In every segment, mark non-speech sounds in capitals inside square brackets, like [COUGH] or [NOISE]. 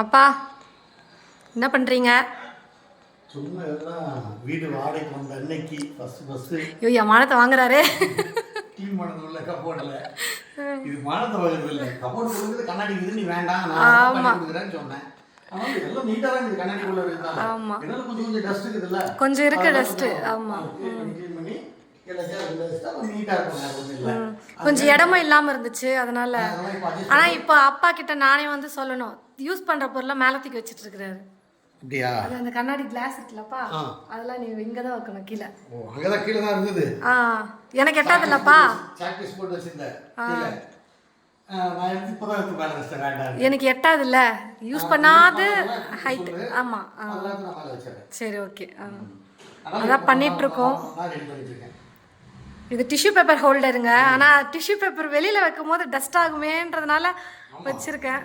அப்பா என்ன பண்ணுறீங்க சும்மா வீடு வாடகைக்கு வந்த அன்னைக்கு ஃபஸ்ட்டு ஃபஸ்ட்டு ஐயோ என் மானத்தை வாங்குறாரு. க்ளீன் பண்ணது இல்லை கப்போர்டில் இது மானத்தை வாங்குறது இல்லை கப்போர்டு கொடுக்குறது கண்ணாடி இது நீ வேண்டாம் நான் கொடுக்குறேன்னு சொன்னேன். கொஞ்சம் டஸ்ட் இருக்கு கொஞ்சம் ஆமா. கொஞ்சம் இல்லை. இடமும் இல்லாமல் இருந்துச்சு அதனால. அதெல்லாம் இப்போ அப்பா கிட்ட நானே வந்து சொல்லணும். யூஸ் பண்ணுற பொருளை மேலே தூக்கி வச்சுட்டு இருக்கிறாரு அப்படியா அந்த கண்ணாடி கிளாஸ் இருக்குல்லப்பா. அதெல்லாம் நீ இங்கே தான் வைக்கணும் கீழே. ஓ அங்கே தான் கீழே தான் இருந்தது. ஆ. எனக்கு எட்டாதுல்லப்பா சாக்லேட் போட்டு வச்சிருந்தேன் எனக்கு எட்டாதுல்ல யூஸ் பண்ணாத. ஹைட் ஆமாம் ஆ. அதெல்லாம் நான் மேலே வச்சிடறேன். சரி ஓகே அதான் பண்ணிட்டு இருக்கோம். நான் ரெடி பண்ணிட்டு இருக்கேன் இது டிஷ்யூ பேப்பர் ஹோல்டருங்க ஆனால் டிஷ்யூ பேப்பர் வெளியில் வைக்கும் போது டஸ்ட் ஆகுமேன்றதுனால வச்சுருக்கேன்.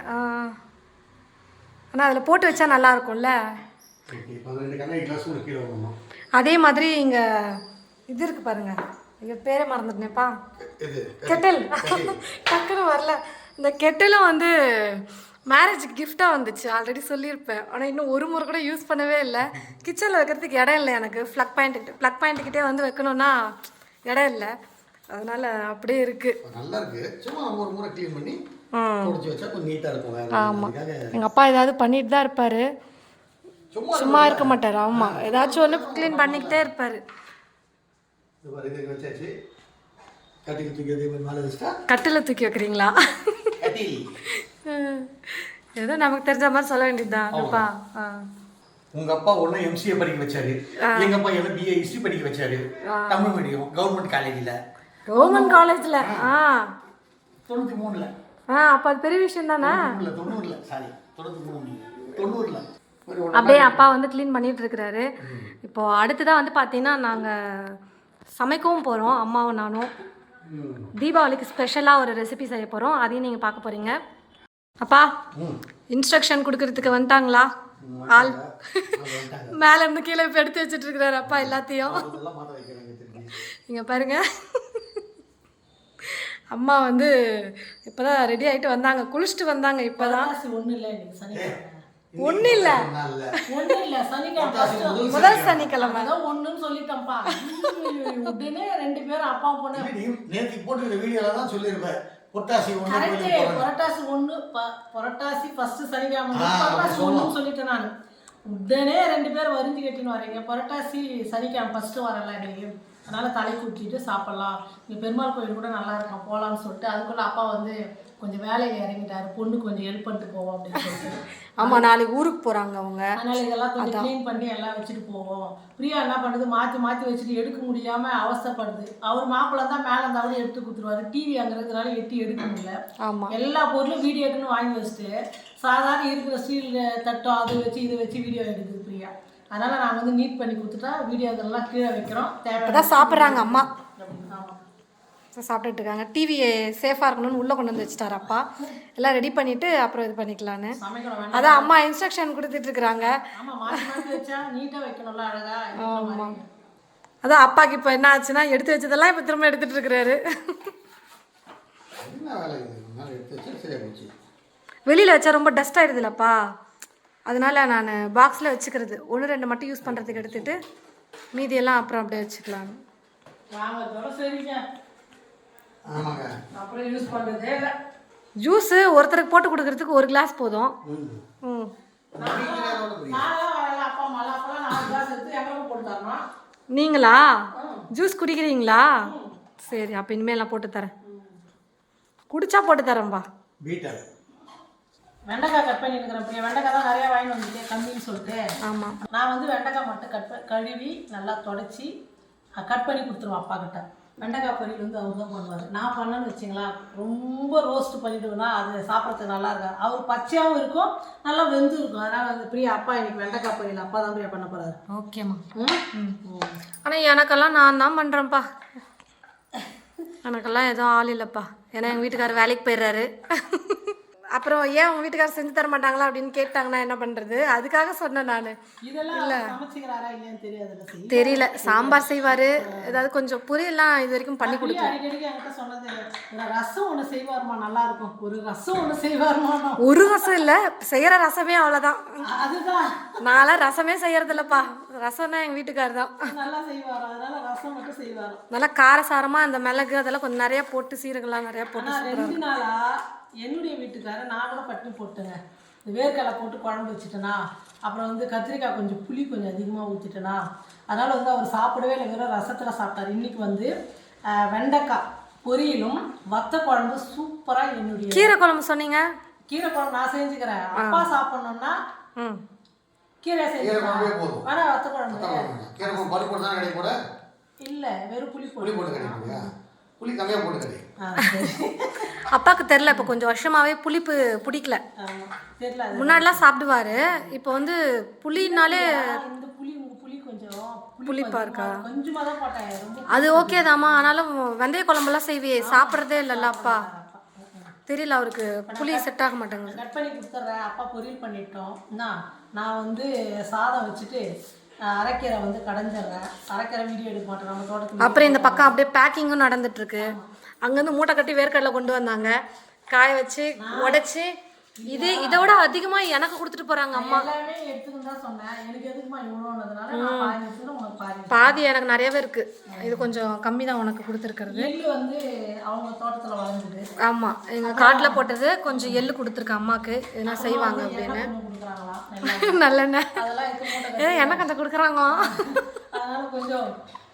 ஆனால் அதில் போட்டு வச்சா நல்லா இருக்கும்ல அதே மாதிரி இங்கே இது இருக்கு பாருங்க. ஐயோ பேரே மறந்துட்டேன்ப்பா. கெட்டில். டக்குன்னு வரல. இந்த கெட்டிலும் வந்து மேரேஜுக்கு கிஃப்டாக வந்துச்சு. ஆல்ரெடி சொல்லியிருப்பேன். ஆனால் இன்னும் ஒரு முறை கூட யூஸ் பண்ணவே இல்லை. கிச்சனில் வைக்கிறதுக்கு இடம் இல்லை எனக்கு. ப்ளக் பாயிண்ட்டுக்கிட்ட ப்ளக் பாயிண்ட்டுக்கிட்டே வந்து வைக்கணும்னா இடம் இல்லை. அதனால் அப்படியே இருக்குது நல்லா இருக்கு. சும்மா ஒரு முறை க்ளீன் பண்ணி தொடச்சி வச்சா கொஞ்சம் நீட்டாக இருக்கும் அதுக்காக எங்கள் அப்பா ஏதாவது பண்ணிட்டு தான் இருப்பார். சும்மா இருக்க மாட்டார்? ஆமாம் ஏதாச்சும் ஒன்று க்ளீன் பண்ணிக்கிட்டே இருப்பார். கட்டில் தூக்கி வைக்கிறீங்களா? ஏதோ நமக்கு தெரிஞ்ச மாதிரி சொல்ல வேண்டியதுதான். அப்பா. ஆ. உங்க அப்பா ஒண்ணு எம்சிஏ படிக்க வச்சாரு. எங்க அப்பா என்ன பிஏ ஹிஸ்டரி படிக்க வச்சாரு. தமிழ் மீடியம் கவர்மெண்ட் காலேஜில் கவர்மெண்ட் காலேஜில் ஆ. தொண்ணூற்றி மூணுல. ஆ அப்போ அது பெரிய விஷயம் தானே? தொண்ணூறுல சாரி தொண்ணூற்றி மூணு. தொண்ணூறுல. அப்படியே அப்பா வந்து க்ளீன் பண்ணிட்டு இருக்கிறாரு. இப்போ அடுத்ததாக வந்து பார்த்தீங்கன்னா நாங்கள் சமைக்கவும் போகிறோம் அம்மாவும் நானும். தீபாவளிக்கு ஸ்பெஷலாக ஒரு ரெசிபி செய்ய போகிறோம் அதையும் நீங்கள் பார்க்க போகிறீங்க அப்பா. இன்ஸ்ட்ரக்ஷன் கொடுக்கறதுக்கு வந்துட்டாங்களா? ஆள். மேலே இருந்து கீழே இப்போ எடுத்து வச்சுட்டு இருக்கிறாரு அப்பா எல்லாத்தையும். இங்க பாருங்க. அம்மா வந்து இப்போதான் ரெடி ஆயிட்டு வந்தாங்க. குளிச்சுட்டு வந்தாங்க இப்போதான். ஒன்றும் இல்லை இன்னைக்கு சனிக்கிழமை. ஒன்றும் இல்லை. முதல் சனிக்கிழமை. ஒன்றுன்னு சொல்லிட்டேன்ப்பா. உடனே ரெண்டு பேரும் அப்பா நேத்து போட்டுக்கிற வீடியோல தான் சொல்லியிருப்பேன் பொட்டாசி ஒன்று. புரட்டாசி ஒன்று புரட்டாசி ஃபர்ஸ்ட் சனிக்கிழமை புரட்டாசி. ஒன்றுன்னு சொல்லிட்டேன் நான் உடனே ரெண்டு பேரும் வரிஞ்சு கட்டின்னு வரீங்க புரட்டாசி சனிக்கிழமை ஃபர்ஸ்ட் வரல இன்னைக்கு அதனால தலை கூட்டிட்டு சாப்பிடலாம் இங்கே பெருமாள் கோயில் கூட நல்லா இருக்கும் போகலான்னு சொல்லிட்டு அதுக்குள்ள அப்பா வந்து கொஞ்சம் வேலையில் இறங்கிட்டாரு பொண்ணு கொஞ்சம் ஹெல்ப் பண்ணிட்டு போவோம் அப்படின்னு சொல்லிட்டு. ஆமா நாளைக்கு ஊருக்கு போறாங்க அவங்க. அதனால இதெல்லாம் கொஞ்சம் க்ளீன் பண்ணி எல்லாம் வச்சுட்டு போவோம். பிரியா என்ன பண்ணுது? மாற்றி மாற்றி வச்சுட்டு எடுக்க முடியாம அவஸ்தைப்படுது. அவர் மாப்பிள்ளை தான் மேலே இருந்தாலும் எடுத்து கொடுத்துருவாரு. டிவி அங்கிறதுனால எட்டி எடுக்க முடியல. ஆமா. எல்லா பொருளும் வீடியோக்குன்னு வாங்கி வச்சுட்டு சாதாரண இருக்கிற ஸ்டீல் தட்டம் அது வச்சு இதை வச்சு வீடியோ எடுக்குது பிரியா. அதனால நான் வந்து நீட் பண்ணி கொடுத்துட்டா வீடியோ இதெல்லாம் கீழே வைக்கிறோம். தேவை சாப்பிட்றாங்க அம்மா. சாப்பிட்டுட்டு இருக்காங்க. டிவி சேஃபாக இருக்கணும்னு உள்ளே கொண்டு வந்து வச்சுட்டாரு அப்பா. எல்லாம் ரெடி பண்ணிட்டு அப்புறம் இது பண்ணிக்கலான்னு அதான் அம்மா இன்ஸ்ட்ரக்ஷன் கொடுத்துட்டு இருக்கிறாங்க. ஆமாம். அதான் அப்பாக்கு இப்போ என்ன ஆச்சுன்னா எடுத்து வச்சதெல்லாம் இப்போ திரும்ப எடுத்துட்டு இருக்கிறாரு. வெளியில் வச்சா ரொம்ப டஸ்ட் ஆயிடுதுலப்பா. அதனால நான் பாக்ஸில் வச்சுக்கிறது. ஒன்று ரெண்டு மட்டும் யூஸ் பண்ணுறதுக்கு எடுத்துட்டு மீதியெல்லாம் அப்புறம் அப்படியே வச்சுக்கலாம் வாங்க தவிர சரிங்க ஆமாங்க. அப்புறம் யூஸ் பண்ணுறதே இல்லை. ஜூஸு ஒருத்தருக்கு போட்டு கொடுக்கறதுக்கு ஒரு கிளாஸ் போதும். ம். நீங்களா? ஜூஸ் குடிக்கிறீங்களா? சரி அப்போ இனிமேல் நான் போட்டு தரேன். குடிச்சா போட்டு தரேன்பா பீட்டர் வெண்டைக்காய் கட் பண்ணி இருக்கிறேன் பிரியா வெண்டைக்காய் தான் நிறைய வாங்கி வந்துட்டேன் கம்மின்னு சொல்லிட்டு. ஆமாம் நான் வந்து வெண்டைக்காய் மட்டும் கட் கழுவி நல்லா தொடச்சி கட் பண்ணி கொடுத்துருவேன் அப்பா கிட்ட. வெண்டைக்காய் பொரியல் வந்து அவர் தான் பண்ணுவார். நான் பண்ணேன்னு வச்சிங்களா ரொம்ப ரோஸ்ட் பண்ணிவிடுவேன்னா அது சாப்பிட்றதுக்கு நல்லா இருக்காது. அவர் பச்சையாகவும் இருக்கும் நல்லா வெந்து இருக்கும். அதனால் வந்து பிரியா அப்பா இன்னைக்கு வெண்டைக்காய் பொரியல் அப்பா தான் பிரியா பண்ண போகிறாரு ஓகேம்மா ம். ஆனால் எனக்கெல்லாம் நான் தான் பண்ணுறேன்ப்பா எனக்கெல்லாம் எதுவும் ஆள் இல்லைப்பா. ஏன்னா எங்கள் வீட்டுக்காரர் வேலைக்கு போயிடுறாரு. அப்புறம் ஏன் உங்க வீட்டுக்காரர் செஞ்சு தர மாட்டாங்களா அப்படின்னு கேட்டாங்கன்னா என்ன பண்றது? அதுக்காக சொன்னேன் நான். செய்ய தெரியல. சாம்பார் செய்வாரு. ஏதாவது கொஞ்சம் பொரியல்லாம் இது வரைக்கும் பண்ணி கொடு அப்படியே அடிக்கடிக்கு என்கிட்ட சொன்னது இந்த ரசம் ஒன்று செய்வாருமா நல்லா இருக்கும். ஒரு ரசம் இல்ல. செய்யற ரசமே அவ்வளவுதான். நான்லாம் ரசமே செய்யறது இல்லப்பா ரசம்னா எங்க வீட்டுக்காரர் தான். நல்லா காரசாரமா அந்த மிளகு அதெல்லாம் கொஞ்சம் நிறைய போட்டு சீரகம்லாம் நிறைய போட்டு என்னுடைய வீட்டுக்காரர் நான் கூட பட்டினி போட்டுங்க. இந்த வேர்க்கடலை போட்டு குழம்பு வச்சுட்டேனா அப்புறம் வந்து கத்திரிக்காய் கொஞ்சம் புளி கொஞ்சம் அதிகமாக ஊற்றிட்டேனா அதனால் வந்து அவர் சாப்பிடவே இல்லை வெறும் ரசத்தில் சாப்பிட்டார். இன்னைக்கு வந்து வெண்டைக்காய் பொரியலும் வத்த குழம்பு சூப்பராக என்னுடைய கீரை குழம்பு சொன்னீங்க? கீரை குழம்பு நான் செஞ்சுக்கிறேன். அப்பா சாப்பிடணும்னா ம். கீரை செஞ்சுக்கிறேன். வேணா வத்த குழம்பு. கீரை குழம்பு பருப்பு போட்டு தான் கிடைக்கும் கூட இல்லை வெறும் புளி புளி போட்டு கிடைக்கும் புளி கம்மியாக போட்டு சரி அப்பாவுக்கு தெரில இப்போ கொஞ்சம் வருஷமாவே புளிப்பு பிடிக்கல. முன்னாடிலாம் சாப்பிடுவாரு. இப்போ வந்து புளினாலே புளிப்பா இருக்கா? அது ஓகே தாம்மா ஆனாலும் வெந்தய குழம்புலாம் செய்வியே சாப்பிட்றதே இல்லைல்ல அப்பா. தெரியல அவருக்கு புளி செட் ஆக மாட்டேங்குது. கட் பண்ணி கொடுத்துட்றேன். அப்பா பொரியல் பண்ணிட்டோம். நான் வந்து சாதம் வச்சுட்டு அரைக்கீரை வந்து கடைஞ்சிடுறேன். அரைக்கீரை வீடியோ எடுக்க மாட்டேன். நம்ம தோட்டத்துக்கு அப்புறம் இந்த பக்கம் அப்படியே பேக்கிங்கும் நடந்துட்டு இருக்கு அங்கேருந்து மூட்டை கட்டி வேர்க்கடலை கொண்டு வந்தாங்க. காய வச்சு உடைச்சு இது இதை விட அதிகமா எனக்கு கொடுத்துட்டு போறாங்க அம்மா. பாதி எனக்கு நிறையவே இருக்கு. இது கொஞ்சம் கம்மி தான் உனக்கு கொடுத்துருக்கிறது. ஆமா எங்க காட்டுல போட்டது கொஞ்சம் எள்ளு கொடுத்துருக்கு அம்மாக்கு. இதெல்லாம் செய்வாங்க அப்படின்னு. [LAUGHS] நல்லெண்ணெய். எனக்கு அந்த கொடுக்குறாங்க.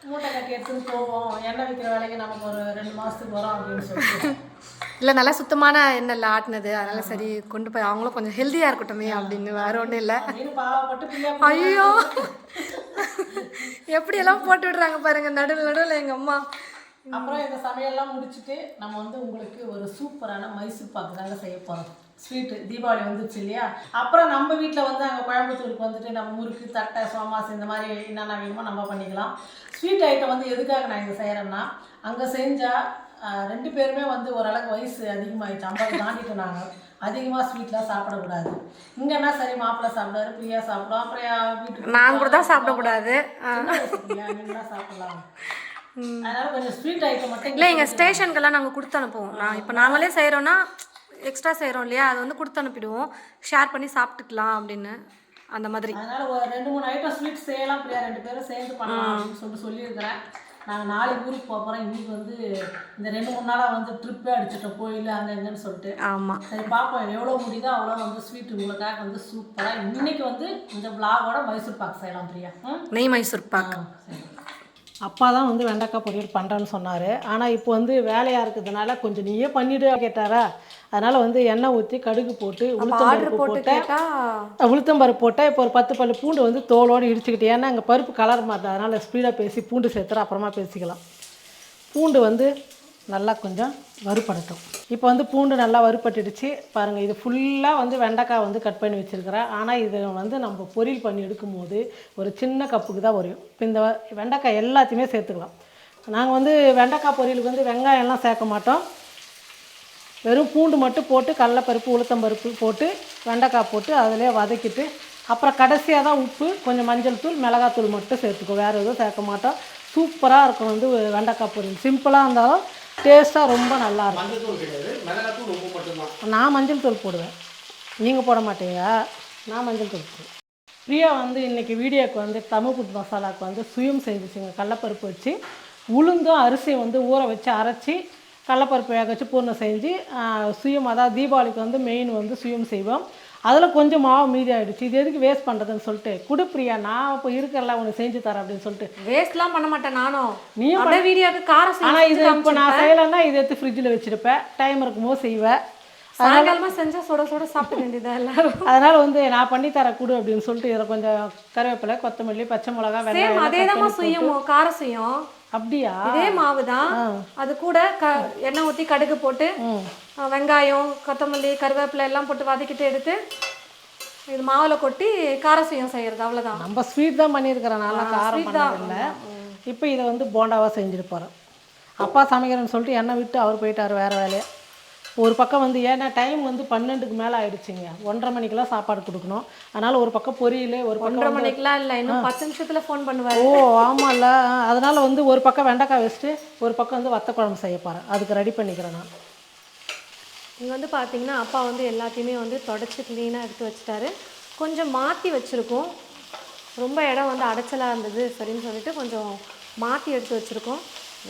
மூட்டை கட்டி எடுத்துன்னு போவோம். எண்ணெய் விற்கிற வேலைக்கு நமக்கு ஒரு ரெண்டு மாதத்துக்கு வரும் அப்படின்னு சொல்லிட்டு. இல்லை நல்லா சுத்தமான எண்ணெயில் ஆட்டினது. அதனால சரி கொண்டு போய் அவங்களும் கொஞ்சம் ஹெல்த்தியாக இருக்கட்டுமே அப்படின்னு வேற ஒன்றும் இல்லை. ஐயோ! எப்படியெல்லாம் போட்டு விடுறாங்க பாருங்க நடுவில் நடுவில் எங்கள் அம்மா. அப்புறம் இந்த சமையல்லாம் முடிச்சுட்டு நம்ம வந்து உங்களுக்கு ஒரு சூப்பரான மைசூர் பாக்கு தாங்க செய்ய போகிறோம் ஸ்வீட்டு தீபாவளி வந்துச்சு இல்லையா? அப்புறம் நம்ம வீட்டில் வந்து அங்கே கோயம்புத்தூருக்கு வந்துட்டு நம்ம முறுக்கு தட்டை சோமாஸ் இந்த மாதிரி என்னென்ன வேணுமோ நம்ம பண்ணிக்கலாம். ஸ்வீட் ஐட்டம் வந்து எதுக்காக நான் இங்கே செய்கிறேன்னா அங்கே செஞ்சால் ரெண்டு பேருமே வந்து ஓரளவுக்கு வயசு அதிகமாகிடுச்சு ஐம்பது தாண்டிட்டு நாங்கள் அதிகமாக ஸ்வீட்லாம் சாப்பிடக்கூடாது. இங்கன்னா சரி மாப்பிள்ளை சாப்பிடுவாரு பிரியா சாப்பிடுவோம் அப்புறம் வீட்டுக்கு நான் கூட தான் சாப்பிடக்கூடாது. நீங்களாம் சாப்பிடலாம். அதனால கொஞ்சம் ஸ்வீட் ஐட்டம் மட்டும் இல்லை எங்கள் ஸ்டேஷனுக்கெல்லாம் நாங்கள் கொடுத்து அனுப்புவோம். நான் இப்போ நாங்களே செய்கிறோன்னா எக்ஸ்ட்ரா செய்கிறோம் இல்லையா? அதை வந்து கொடுத்து அனுப்பிடுவோம். ஷேர் பண்ணி சாப்பிட்டுக்கலாம் அப்படின்னு. அந்த மாதிரி. அதனால ஒரு ரெண்டு மூணு ஐட்டம் ஸ்வீட் செய்யலாம் பிரியா. ரெண்டு பேரும் சேர்ந்து பண்ணலாம் அப்படின்னு சொல்லிட்டு சொல்லியிருக்கிறேன். நாங்கள் நாளைக்கு ஊருக்கு போக போகிறோம் இன்னைக்கு வந்து இந்த ரெண்டு மூணு நாளாக வந்து ட்ரிப்பே அடிச்சிட்டோம். கோயில் அங்கே இங்கேன்னு சொல்லிட்டு. ஆமாம் சரி பார்ப்போம் எவ்வளோ முடியுதோ அவ்வளோ வந்து ஸ்வீட் உங்களுக்காக வந்து சூப்பராக இன்னைக்கு வந்து இந்த விளாகோட மைசூர் பாக் செய்யலாம் பிரியா. நெய் மைசூர் பாக் அப்பா தான் வந்து வெண்டைக்காய் பொரியல் பண்ணுறேன்னு சொன்னார். ஆனால் இப்போ வந்து வேலையாக இருக்கிறதுனால கொஞ்சம் நீயே பண்ணிவிடு கேட்டாரா? அதனால் வந்து எண்ணெய் ஊற்றி கடுகு போட்டு உளுத்தம் ஆர்டர் பருப்பு போட்டு போட்டேன். கேட்டால் உளுத்தம் பருப்பு போட்டால் இப்போ ஒரு பத்து பல்லு பூண்டு வந்து தோலோடு இடிச்சுக்கிட்டு ஏன்னா அங்கே பருப்பு கலர் மாறுது. அதனால் ஸ்பீடாக பேசி பூண்டு சேர்த்துற அப்புறமா பேசிக்கலாம். பூண்டு வந்து நல்லா கொஞ்சம் வறுபடட்டும். இப்போ வந்து பூண்டு நல்லா வறுபட்டுடுச்சு. பாருங்கள் இது ஃபுல்லாக வந்து வெண்டைக்காய் வந்து கட் பண்ணி வச்சுருக்கிறேன். ஆனால் இதை வந்து நம்ம பொரியல் பண்ணி எடுக்கும்போது ஒரு சின்ன கப்புக்கு தான் வரும். இப்போ இந்த வெண்டைக்காய் எல்லாத்தையுமே சேர்த்துக்கலாம். நாங்கள் வந்து வெண்டைக்காய் பொரியலுக்கு வந்து வெங்காயம்லாம் சேர்க்க மாட்டோம். வெறும் பூண்டு மட்டும் போட்டு கடலப்பருப்பு உளுத்தம்பருப்பு போட்டு வெண்டைக்காய் போட்டு அதிலே வதக்கிட்டு அப்புறம் கடைசியாக தான் உப்பு கொஞ்சம் மஞ்சள் தூள் மிளகாத்தூள் மட்டும் சேர்த்துக்கோ வேறு எதுவும் சேர்க்க மாட்டோம். சூப்பராக இருக்கும் வந்து வெண்டைக்காய் பொரியல். சிம்பிளாக இருந்தாலும் டேஸ்ட்டாக ரொம்ப நல்லா இருக்கும் மஞ்சள் தூள் கிடையாது. மிளகாத்தூள் உப்பு மட்டும்தான். நான் மஞ்சள் தூள் போடுவேன். நீங்கள் போட மாட்டீங்க நான் மஞ்சள் தூள் போடுவேன். பிரியா வந்து இன்றைக்கி வீடியோக்கு வந்து தமிழ் புட் மசாலாவுக்கு வந்து சுயம் செஞ்சுச்சுங்க கடலப்பருப்பு வச்சு உளுந்தும் அரிசியும் வந்து ஊற வச்சு அரைச்சி கடலப்பருப்பு வேக வச்சு பூர்ணம் செஞ்சு சுயம் அதாவது தீபாவளிக்கு வந்து மெயின் வந்து சுயம் செய்வோம். அதில் கொஞ்சம் மாவு மீதி ஆகிடுச்சு இது எதுக்கு வேஸ்ட் பண்ணுறதுன்னு சொல்லிட்டு குடு பிரியா நான் இப்போ இருக்கிறல உனக்கு செஞ்சு தரேன் அப்படின்னு சொல்லிட்டு. வேஸ்ட்லாம் பண்ண மாட்டேன் நானும். அப்படியே வீடியோக்கு காரம் ஆனால் இது இப்போ நான் செய்யலைன்னா இதை எடுத்து ஃப்ரிட்ஜில் வச்சுருப்பேன் டைம் இருக்கும்போது செய்வேன் சாயங்காலமா செஞ்சா சுட சுட சாப்பிட வேண்டியதா எல்லாரும்? அதனால் வந்து நான் பண்ணி தர கொடு அப்படின்னு சொல்லிட்டு இதில் கொஞ்சம் கருவேப்பிலை கொத்தமல்லி பச்சை மிளகா வெங்காயம் அதே தான் சுயம் கார சுயம் அப்படியா? இதே மாவு தான் அது கூட க எண்ணெய் ஊற்றி கடுகு போட்டு வெங்காயம் கொத்தமல்லி கருவேப்பிலை எல்லாம் போட்டு வதக்கிட்டு எடுத்து இது மாவுல கொட்டி கார சுயம் செய்யறது அவ்வளவுதான். நம்ம ஸ்வீட் தான் பண்ணியிருக்கிறேன் நல்லா காரம் பண்ணதில்லை. இப்போ இதை வந்து போண்டாவாக செஞ்சுட்டு போகிறோம் அப்பா சமைக்கிறேன்னு சொல்லிட்டு எண்ணெய் விட்டு அவர் போயிட்டார் வேறு வேலையை? ஒரு பக்கம் வந்து ஏன்னா டைம் வந்து பன்னெண்டுக்கு மேலே ஆயிடுச்சுங்க. ஒன்றரை மணிக்கெல்லாம் சாப்பாடு கொடுக்கணும். அதனால் ஒரு பக்கம் பொரியல் ஒரு ஒன்றரை மணிக்கெலாம் இல்லை இன்னும் பத்து நிமிஷத்துல ஃபோன் பண்ணுவார். ஓ ஆமாம்ல அதனால் வந்து ஒரு பக்கம் வெண்டைக்காய் வச்சுட்டு ஒரு பக்கம் வந்து வத்த குழம்பு செய்ய போகிறேன் அதுக்கு ரெடி பண்ணிக்கிறேன் நான். இங்கே வந்து பார்த்தீங்கன்னா அப்பா வந்து எல்லாத்தையுமே வந்து தொடச்சி க்ளீனாக எடுத்து வச்சிட்டாரு. கொஞ்சம் மாற்றி வச்சுருக்கோம். ரொம்ப இடம் வந்து அடைச்சலாக இருந்தது சரின்னு சொல்லிட்டு கொஞ்சம் மாற்றி எடுத்து வச்சுருக்கோம்.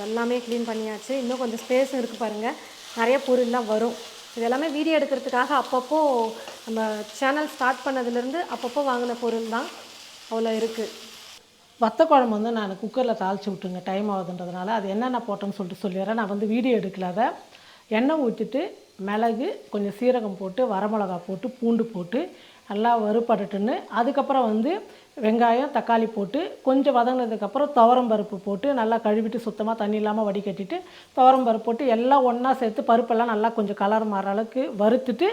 எல்லாமே க்ளீன் பண்ணியாச்சு. இன்னும் கொஞ்சம் ஸ்பேஸும் இருக்குது பாருங்கள் நிறைய பொருள்லாம் வரும். இது எல்லாமே வீடியோ எடுக்கிறதுக்காக அப்பப்போ நம்ம சேனல் ஸ்டார்ட் பண்ணதுலேருந்து அப்பப்போ வாங்கின பொருள் தான் அவ்வளோ இருக்குது வத்த குழம்பு வந்து நான் குக்கரில் தாளிச்சு விட்டுங்க டைம் ஆகுதுன்றதுனால அது என்னென்ன போட்டேன்னு சொல்லிட்டு சொல்லிடுறேன். நான் வந்து வீடியோ எடுக்கல. அதை எண்ணெய் ஊற்றிட்டு மிளகு கொஞ்சம் சீரகம் போட்டு வரமிளகா போட்டு பூண்டு போட்டு நல்லா வறுபடட்டுன்னு. அதுக்கப்புறம் வந்து வெங்காயம் தக்காளி போட்டு கொஞ்சம் வதங்கினதுக்கப்புறம் துவரம் பருப்பு போட்டு நல்லா கழுவிட்டு சுத்தமாக தண்ணி இல்லாமல் வடிகட்டிட்டு துவரம் பருப்பு போட்டு எல்லாம் ஒன்றா சேர்த்து பருப்பெல்லாம் நல்லா கொஞ்சம் கலர் மாற அளவுக்கு வறுத்துட்டு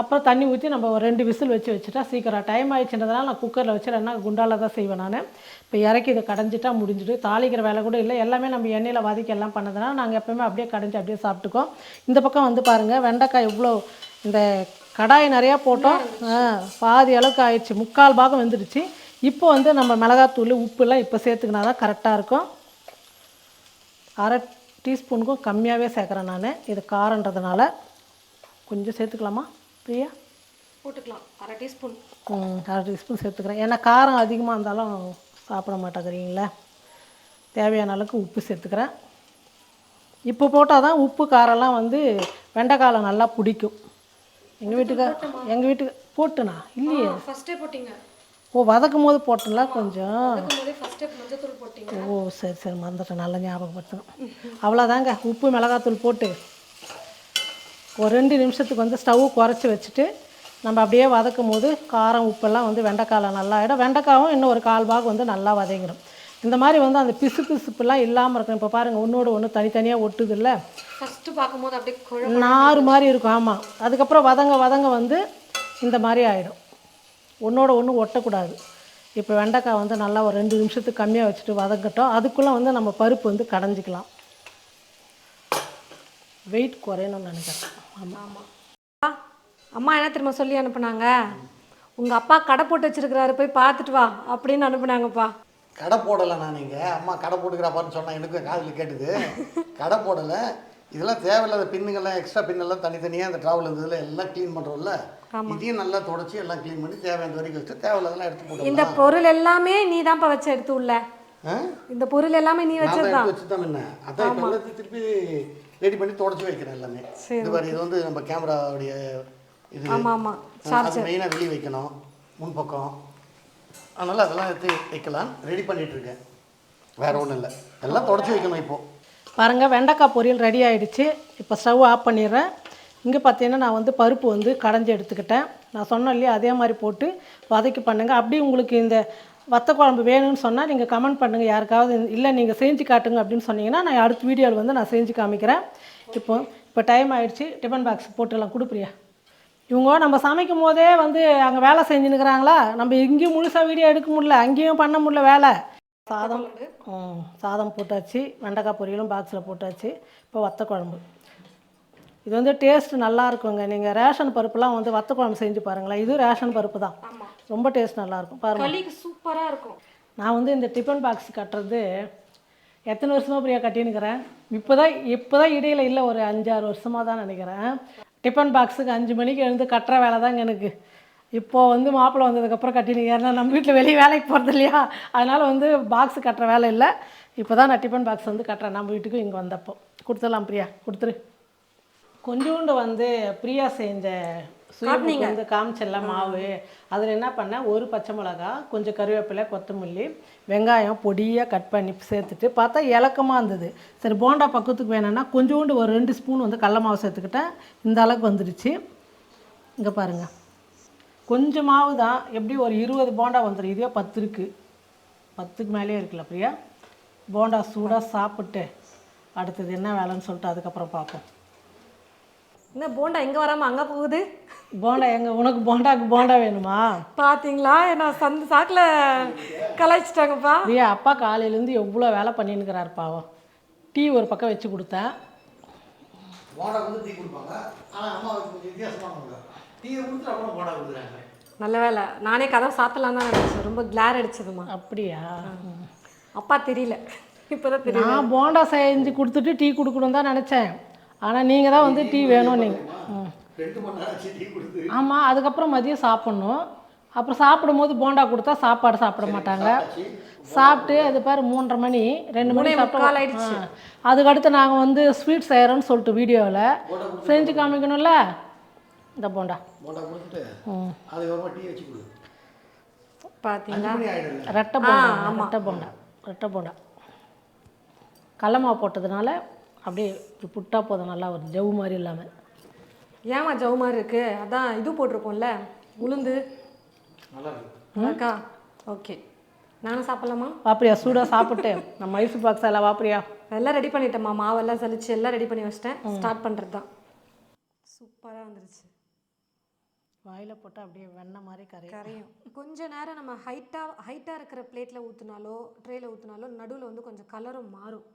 அப்புறம் தண்ணி ஊற்றி நம்ம ஒரு ரெண்டு விசில் வச்சு வச்சுட்டா சீக்கிரம். டைம் ஆயிடுச்சுன்றதுனால நான் குக்கரில் வச்சுருந்தேன்னா குண்டால தான் செய்வேன் நான். இப்போ இறக்கி இதை கடைஞ்சிட்டா முடிஞ்சுட்டு தாளிக்கிற வேலை கூட இல்லை. எல்லாமே நம்ம எண்ணெயில் வதக்கி எல்லாம் பண்ணதுனால நாங்கள் எப்போயுமே அப்படியே கடைஞ்சி அப்படியே சாப்பிட்டுக்கோம் இந்த பக்கம் வந்து பாருங்கள் வெண்டைக்காய் இவ்வளோ இந்த கடாய் நிறையா போட்டோம். பாதி அளவுக்கு ஆயிடுச்சு. முக்கால் பாகம் வெந்துடுச்சு. இப்போ வந்து நம்ம மிளகாத்தூள் உப்புலாம் இப்போ சேர்த்துக்கினா தான் கரெக்டாக இருக்கும். அரை டீஸ்பூனுக்கும் கம்மியாகவே சேர்க்குறேன் நான். இது காரன்றதுனால கொஞ்சம் சேர்த்துக்கலாமா பிரியா? போட்டுக்கலாம். அரை டீஸ்பூன். ம், அரை டீஸ்பூன் சேர்த்துக்கிறேன். ஏன்னா காரம் அதிகமாக இருந்தாலும் சாப்பிட மாட்டேங்கிறீங்களே. தேவையான அளவுக்கு உப்பு சேர்த்துக்கிறேன். இப்போ போட்டால் தான் உப்பு காரம்லாம் வந்து வெண்டைக்காயில் நல்லா பிடிக்கும். எங்கள் வீட்டுக்கு எங்கள் வீட்டுக்கு போட்டுனா? இல்லையே. ஃபஸ்ட்டே போட்டிங்க. ஓ வதக்கும் போது போட்டேன்ல கொஞ்சம்? ஓ சரி சரி மறந்துட்டேன். நல்லா ஞாபகப்படுத்தணும் அவ்வளோதாங்க உப்பு மிளகாத்தூள் போட்டு ஒரு ரெண்டு நிமிஷத்துக்கு வந்து ஸ்டவ் குறைச்சி வச்சுட்டு நம்ம அப்படியே வதக்கும் போது காரம் உப்பெல்லாம் வந்து வெண்டைக்காயில் நல்லா ஆகிடும் வெண்டைக்காவும் இன்னும் ஒரு கால் பாகம் வந்து நல்லா வதங்கிடும். இந்த மாதிரி வந்து அந்த பிசு பிசுப்புலாம் இல்லாமல் இருக்கும் இப்போ பாருங்கள் ஒன்றோட ஒன்று தனித்தனியாக ஒட்டுது இல்லை ஃபஸ்ட்டு பார்க்கும்போது அப்படியே நார் மாதிரி இருக்கும். ஆமாம் அதுக்கப்புறம் வதங்க வதங்க வந்து இந்த மாதிரி ஆகிடும் ஒன்றோட ஒன்று ஒட்டக்கூடாது. இப்போ வெண்டைக்காய் வந்து நல்லா ஒரு ரெண்டு நிமிஷத்துக்கு கம்மியாக வச்சுட்டு வதங்கட்டும். அதுக்குள்ளே வந்து நம்ம பருப்பு வந்து கடைஞ்சிக்கலாம். வெயிட் குறையணும்னு நினைக்கிறேன். ஆமாம் ஆமாம் அம்மா என்ன திரும்ப சொல்லி அனுப்புனாங்க? உங்கள் அப்பா கடை போட்டு வச்சிருக்கிறாரு போய் பார்த்துட்டு வா அப்படின்னு அனுப்புனாங்கப்பா. கடை போடலை நான் இங்கே. அம்மா கடை போட்டுக்கிறாப்பான்னு சொன்னா எனக்கும் காதில் கேட்டுது. கடை போடலை. இதெல்லாம் தேவையில்லாத பின்னுங்கள்லாம் எக்ஸ்ட்ரா பின்னெல்லாம் தனித்தனியாக அந்த ட்ராவல் இருந்ததில் எல்லாம் க்ளீன் பண்ணுறோம்ல இதையும் நல்லா தொடச்சி எல்லாம் க்ளீன் பண்ணி தேவையான வரைக்கும் வச்சுட்டு தேவையில்லாதெல்லாம் எடுத்து இந்த போட்டோம் பொருள் எல்லாமே நீ தான்ப்பா வச்சு எடுத்து உள்ள. இந்த பொருள் எல்லாமே நீ வச்சதுதான். வச்சு தான் என்ன அதான் இப்போ எல்லாத்தையும் திருப்பி ரெடி பண்ணி தொடச்சி வைக்கிறேன் எல்லாமே. இது மாதிரி இது வந்து நம்ம கேமராவுடைய இது. ஆமாம் ஆமாம் மெயினாக வெளியே வைக்கணும். முன்பக்கம். அதனால் அதெல்லாம் எடுத்து வைக்கலாம். ரெடி பண்ணிகிட்ருக்கேன் வேறு ஒன்றும் இல்லை. எல்லாம் தொடச்சி வைக்கணும் இப்போது பாருங்கள் வெண்டைக்காய் பொரியல் ரெடி ஆகிடுச்சு இப்போ ஸ்டவ் ஆஃப் பண்ணிடுறேன். இங்கே பார்த்தீங்கன்னா நான் வந்து பருப்பு வந்து கடைஞ்சி எடுத்துக்கிட்டேன். நான் சொன்னேன் இல்லையா அதே மாதிரி போட்டு வதக்கி பண்ணுங்க. அப்படி உங்களுக்கு இந்த வத்த குழம்பு வேணும்னு சொன்னால் நீங்கள் கமெண்ட் பண்ணுங்கள் யாருக்காவது இல்லை நீங்கள் செஞ்சு காட்டுங்க அப்படின்னு சொன்னீங்கன்னா நான் அடுத்த வீடியோவில் வந்து நான் செஞ்சு காமிக்கிறேன். இப்போ இப்போ டைம் ஆகிடுச்சு டிஃபன் பாக்ஸ் போட்டுலாம் கொடுப்பிரியா? இவங்க நம்ம சமைக்கும் போதே வந்து அங்கே வேலை செஞ்சுன்னுக்குறாங்களா? நம்ம இங்கேயும் முழுசாக வீடியோ எடுக்க முடியல அங்கேயும் பண்ண முடியல வேலை. சாதம் சாதம் போட்டாச்சு வெண்டைக்காய் பொரியலும் பாக்ஸில் போட்டாச்சு இப்போ வத்த குழம்பு. இது வந்து டேஸ்ட் நல்லா இருக்குங்க. நீங்கள் ரேஷன் பருப்புலாம் வந்து வத்த குழம்பு செஞ்சு பாருங்களேன். இது ரேஷன் பருப்பு தான். ரொம்ப டேஸ்ட் நல்லாயிருக்கும் பாருங்கள் சூப்பராக இருக்கும். நான் வந்து இந்த டிஃபன் பாக்ஸ் கட்டுறது எத்தனை வருஷமாக பிரியா கட்டினுக்கிறேன் இப்போ தான் இப்போ தான் இடையில இல்லை ஒரு அஞ்சாறு வருஷமாக தான் நினைக்கிறேன். டிஃபன் பாக்ஸுக்கு அஞ்சு மணிக்கு எழுந்து கட்டுற வேலை தாங்க எனக்கு. இப்போது வந்து மாப்பிள்ளை வந்ததுக்கப்புறம் கட்டினு ஏன்னா நம்ம வீட்டில் வெளியே வேலைக்கு போகிறது இல்லையா? அதனால் வந்து பாக்ஸ் கட்டுற வேலை இல்லை. இப்போ தான் நான் டிஃபன் பாக்ஸ் வந்து கட்டுறேன். நம்ம வீட்டுக்கு இங்கே வந்தப்போ. கொடுத்துடலாம் பிரியா. கொடுத்துரு. கொஞ்சோண்டு வந்து பிரியா செஞ்ச சுயம்புக்கு வந்து காமிச்சல்ல மாவு. அதில் என்ன பண்ணேன் ஒரு பச்சை மிளகா கொஞ்சம் கருவேப்பிலை கொத்தமல்லி வெங்காயம் பொடியாக கட் பண்ணி சேர்த்துட்டு பார்த்தா இலக்கமாக இருந்தது. சரி போண்டா பக்கத்துக்கு வேணும்னா கொஞ்சோண்டு ஒரு ரெண்டு ஸ்பூன் வந்து கடல மாவு சேர்த்துக்கிட்டேன். இந்த அளவுக்கு வந்துடுச்சு இங்கே பாருங்கள் கொஞ்சம் மாவு தான். எப்படி ஒரு இருபது போண்டா வந்துடும் இதே பத்து இருக்குது பத்துக்கு மேலேயே இருக்குல்ல பிரியா? போண்டா சூடாக சாப்பிட்டு அடுத்தது என்ன வேலைன்னு சொல்லிட்டு அதுக்கப்புறம் பார்ப்போம். என்ன போண்டா இங்கே வராமல் அங்கே போகுது? போண்டா எங்க உனக்கு போண்டாக்கு போண்டா வேணுமா? பார்த்தீங்களா நான் சந்த சாக்கில் கலாய்ச்சிட்டாங்கப்பா. பிரியா அப்பா காலையிலேருந்து எவ்வளோ வேலை பண்ணின்னுக்கிறாரு பாவம். டீ ஒரு பக்கம் வச்சு கொடுத்தேன் போண்டா வந்து டீ கொடுப்பாங்க. ஆனால் அம்மா கொஞ்சம் வித்தியாசமானவங்க டீயை கொடுத்துட்டு அப்புறம் போண்டா கொடுக்குறாங்க. நல்ல வேலை. நானே கதவை சாத்தலாம் தான் நினச்சேன். ரொம்ப கிளார் அடிச்சதுமா அப்படியா? அப்பா தெரியல. இப்போதான் தெரியும் நான் போண்டா செஞ்சு கொடுத்துட்டு டீ கொடுக்கணும் தான் நினச்சேன். ஆனால் நீங்கள் தான் வந்து டீ வேணும் நீங்கள் ஆமாம் அதுக்கப்புறம் மதியம் சாப்பிட்ணும். அப்புறம் சாப்பிடும்போது போண்டா கொடுத்தா சாப்பாடு சாப்பிட மாட்டாங்க. சாப்பிட்டு அது பாரு மூன்றரை மணி ரெண்டு மணி சாப்பிட்டோம் அதுக்கடுத்து நாங்கள் வந்து ஸ்வீட் செய்கிறோன்னு சொல்லிட்டு வீடியோவில் செஞ்சு காமிக்கணும்ல? இந்த போண்டா. பார்த்தீங்களா ரெட்டை போண்டா ரெட்டை போண்டா ரெட்டை போண்டா. கடல மாவு போட்டதுனால அப்படியே இப்படி புட்டா போதும் நல்லா ஒரு ஜவு மாதிரி இல்லாமல் ஏமா ஜவு மாதிரி இருக்கு? அதான் இது போட்டிருக்கோம்ல உளுந்து. நல்லா இருக்கு அக்கா ஓகே. நானும் சாப்பிட்லாமா? வாப்பிரியா சூடாக சாப்பிட்டு. நம்ம மைசூர் பாக்ஸ் எல்லாம் வாப்பிரியா. எல்லாம் ரெடி பண்ணிட்டேம்மா. மாவெல்லாம் சலிச்சு எல்லாம் ரெடி பண்ணி வச்சிட்டேன். ஸ்டார்ட் பண்ணுறது தான் சூப்பராக வந்துருச்சு. வாயில் போட்டால் அப்படியே வெண்ணெய் மாதிரி கரையும். கரையும். கொஞ்ச நேரம் நம்ம ஹைட்டாக ஹைட்டாக இருக்கிற பிளேட்டில் ஊற்றினாலோ ட்ரேயில் ஊற்றினாலோ நடுவில் வந்து கொஞ்சம் கலரும் மாறும்.